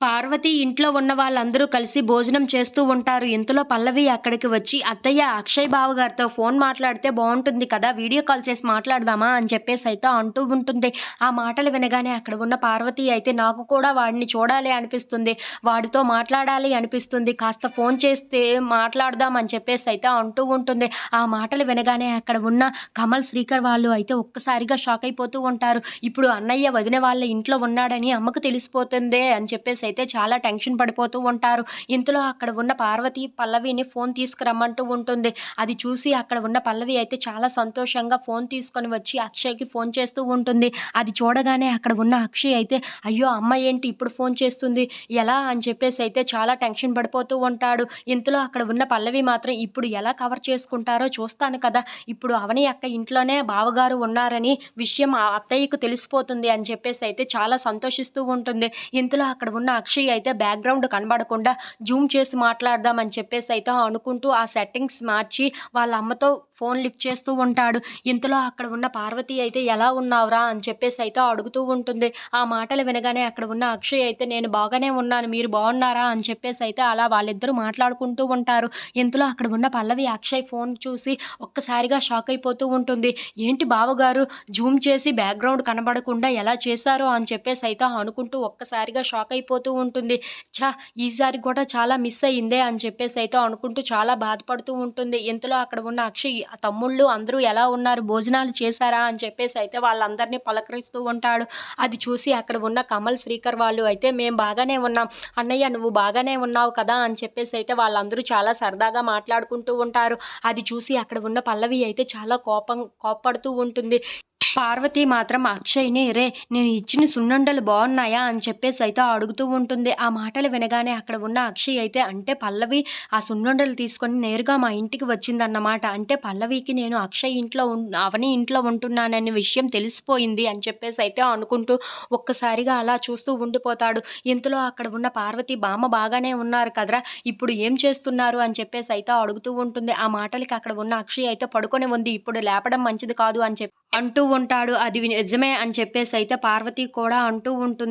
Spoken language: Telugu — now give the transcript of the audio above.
పార్వతి ఇంట్లో ఉన్న వాళ్ళందరూ కలిసి భోజనం చేస్తూ ఉంటారు. ఇంతలో పల్లవి అక్కడికి వచ్చి అత్తయ్య అక్షయ్ బావ గారితో ఫోన్ మాట్లాడితే బాగుంటుంది కదా వీడియో కాల్ చేసి మాట్లాడదామా? అని చెప్పేసి అయితే అంటూ ఉంటుంది. ఆ మాటలు వినగానే అక్కడ ఉన్న పార్వతి అయితే నాకు కూడా వాడిని చూడాలి అనిపిస్తుంది. వాడితో మాట్లాడాలి అనిపిస్తుంది. కాస్త ఫోన్ చేస్తే మాట్లాడదాం అని చెప్పేసి అయితే అంటూ ఉంటుంది. ఆ మాటలు వినగానే అక్కడ ఉన్న కమల్ శ్రీకర్ వాళ్ళు అయితే ఒక్కసారిగా షాక్ అయిపోతూ ఉంటారు. ఇప్పుడు అన్నయ్య వదిన వాళ్ళ ఇంట్లో ఉన్నాడని అమ్మకు తెలిసిపోతుందే అని చెప్పేసి అయితే చాలా టెన్షన్ పడిపోతూ ఉంటారు. ఇంతలో అక్కడ ఉన్న పార్వతి పల్లవిని ఫోన్ తీసుకురమ్మంటూ ఉంటుంది. అది చూసి అక్కడ ఉన్న పల్లవి అయితే చాలా సంతోషంగా ఫోన్ తీసుకొని వచ్చి అక్షయ్కి ఫోన్ చేస్తూ ఉంటుంది. అది చూడగానే అక్కడ ఉన్న అక్షయ్ అయితే అయ్యో అమ్మ ఏంటి ఇప్పుడు ఫోన్ చేస్తుంది? ఎలా? అని చెప్పేసి అయితే చాలా టెన్షన్ పడిపోతూ ఉంటాడు. ఇంతలో అక్కడ ఉన్న పల్లవి మాత్రం ఇప్పుడు ఎలా కవర్ చేసుకుంటారో చూస్తాను కదా. ఇప్పుడు అవని అక్క ఇంట్లోనే బావగారు ఉన్నారని విషయం ఆ అత్తయ్యకు తెలిసిపోతుంది అని చెప్పేసి అయితే చాలా సంతోషిస్తూ ఉంటుంది. ఇంతలో అక్కడ ఉన్న అక్షయ్ అయితే బ్యాక్గ్రౌండ్ కనబడకుండా జూమ్ చేసి మాట్లాడదామని చెప్పేసి అయితే అనుకుంటూ ఆ సెట్టింగ్స్ మార్చి వాళ్ళ అమ్మతో ఫోన్ లిఫ్ట్ చేస్తూ ఉంటాడు. ఇంతలో అక్కడ ఉన్న పార్వతి అయితే ఎలా ఉన్నావురా? అని చెప్పేసి అయితే అడుగుతూ ఉంటుంది. ఆ మాటలు వినగానే అక్కడ ఉన్న అక్షయ్ అయితే నేను బాగానే ఉన్నాను. మీరు బాగున్నారా? అని చెప్పేసి అయితే అలా వాళ్ళిద్దరూ మాట్లాడుకుంటూ ఉంటారు. ఇంతలో అక్కడ ఉన్న పల్లవి అక్షయ్ ఫోన్ చూసి ఒక్కసారిగా షాక్ అయిపోతూ ఉంటుంది. ఏంటి బావగారు? జూమ్ చేసి బ్యాక్గ్రౌండ్ కనబడకుండా ఎలా చేశారో? అని చెప్పేసి అయితే అనుకుంటూ ఒక్కసారిగా షాక్ అయిపోతూ ఉంటుంది. ఛా ఈసారి కూడా చాలా మిస్ అయ్యిందే? అని చెప్పేసి అయితే అనుకుంటూ చాలా బాధపడుతూ ఉంటుంది. ఇంతలో అక్కడ ఉన్న అక్షయ్ తమ్ముళ్ళు అందరూ ఎలా ఉన్నారు? భోజనాలు చేశారా? అని చెప్పేసి అయితే వాళ్ళందరినీ పలకరిస్తూ ఉంటాడు. అది చూసి అక్కడ ఉన్న కమల్ శ్రీకర్ వాళ్ళు అయితే మేము బాగానే ఉన్నాం. అన్నయ్య నువ్వు బాగానే ఉన్నావు కదా? అని చెప్పేసి అయితే వాళ్ళందరూ చాలా సరదాగా మాట్లాడుకుంటూ ఉంటారు. అది చూసి అక్కడ ఉన్న పల్లవి అయితే చాలా కోపం కోప్పడుతూ ఉంటుంది. పార్వతి మాత్రం అక్షయ్ని రే నేను ఇచ్చిన సున్నుండలు బాగున్నాయా? అని చెప్పేసి అయితే అడుగుతూ ఉంటుంది. ఆ మాటలు వినగానే అక్కడ ఉన్న అక్షయ్ అయితే అంటే పల్లవి ఆ సున్నుండలు తీసుకొని నేరుగా మా ఇంటికి వచ్చిందన్నమాట. అంటే పల్లవికి నేను అక్షయ్ ఇంట్లో అవని ఇంట్లో ఉంటున్నాననే విషయం తెలిసిపోయింది అని చెప్పేసి అయితే అనుకుంటూ ఒక్కసారిగా అలా చూస్తూ ఉండిపోతాడు. ఇంతలో అక్కడ ఉన్న పార్వతి బామ్మ బాగానే ఉన్నారు కదరా ఇప్పుడు ఏం చేస్తున్నారు? అని చెప్పేసి అయితే అడుగుతూ ఉంటుంది. ఆ మాటలకి అక్కడ ఉన్న అక్షయ్ అయితే పడుకొని ఉంది. ఇప్పుడు లేపడం మంచిది కాదు అని చెప్పి అంటూ ఉంటాడు. అది నిజమే అని చెప్పేసి అయితే పార్వతి కూడా అంటూ ఉంటుంది.